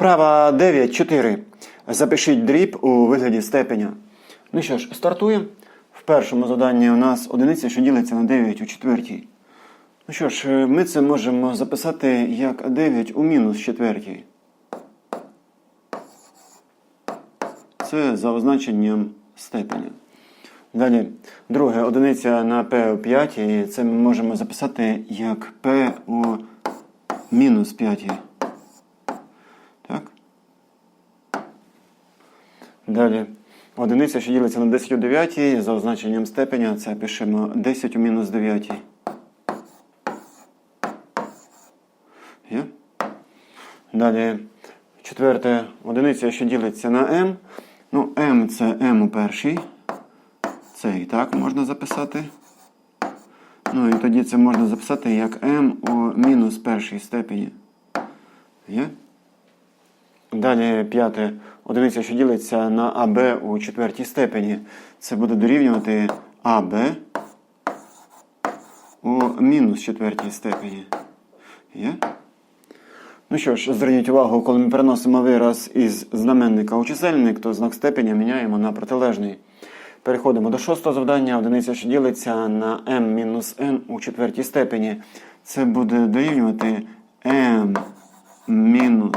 Права 9, 4. Запишіть дріб у вигляді степеня. Ну що ж, стартуємо. В першому заданні у нас одиниця, що ділиться на 9 у четвертій. Ну що ж, е, ми це можемо записати як 9 у мінус четвертій. Це за означенням степеня. Далі, друге, одиниця на p у 5, і це ми можемо записати як p у мінус 5. Далі. Одиниця, що ділиться на 10 у 9, за означенням степеня, це пишемо 10 у мінус 9. Є? Далі. Четверте, одиниця, що ділиться на m. Ну, m це m у першій. Це і так можна записати. Ну і тоді це можна записати як m у мінус першій степені. Є? Далі п'яте. Одиниця, що ділиться на АБ у четвертій степені. Це буде дорівнювати АБ у мінус четвертій степені. Є? Ну що ж, зверніть увагу, коли ми переносимо вираз із знаменника у чисельник, то знак степеня міняємо на протилежний. Переходимо до шостого завдання. Одиниця, що ділиться на m-n у четвертій степені. Це буде дорівнювати m-n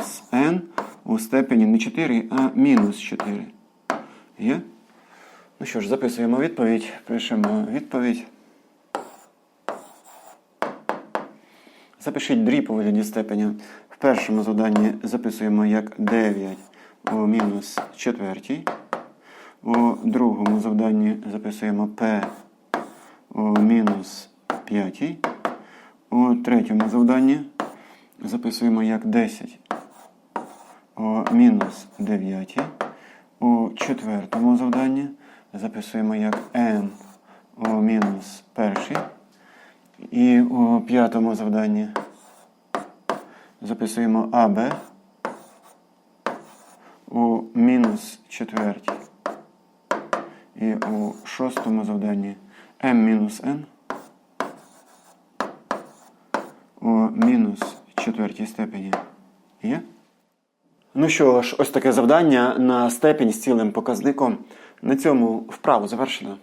у степені не 4, а мінус 4. Є? Ну що ж, записуємо відповідь. Пишемо відповідь. Запишіть дріб у вигляді степеня. В першому завданні записуємо як 9 у мінус четвертій. У другому завданні записуємо P у мінус 5. У третьому завданні записуємо як 10 у мінус 9. У четвертому завданні записуємо як m мінус 1. І у п'ятому завданні записуємо АБ у мінус четвертій. І у шостому завданні m-n у мінус четвертій степені. Є? Ну що ж, ось таке завдання на степінь з цілим показником. На цьому вправу завершено.